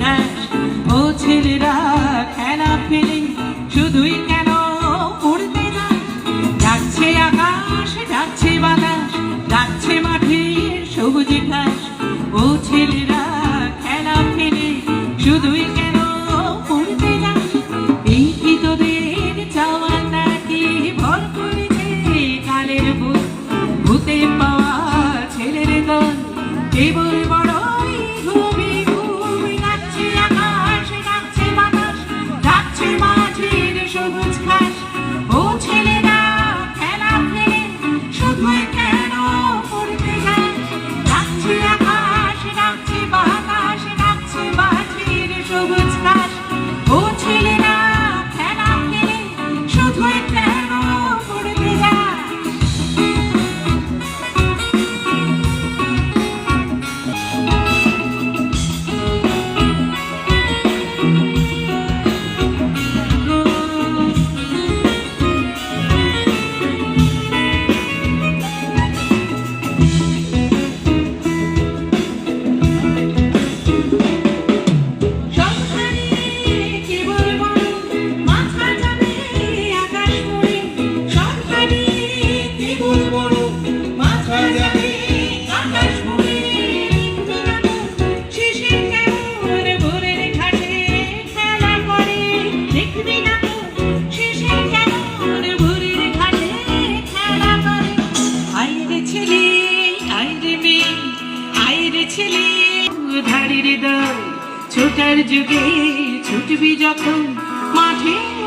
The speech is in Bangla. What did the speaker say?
দেয় ও ছেলেরা খেলা ফেলে শুধুই কেন উড়তে যায় ডাকছে আকাশ, ডাকছে বাতাস, ডাকছে মাঠে সবুজ ঘাস। ও ছেলেরা খেলা ফেলে শুধুই কেন উড়তে যায় এই কি তোদের চাওয়া নাকি ভর করেছে কালের ভূত? ভূতে পাওয়া ছেলের দল কেবল ধারের দল ছোটার যুগে ছুটবি যখন মাঠে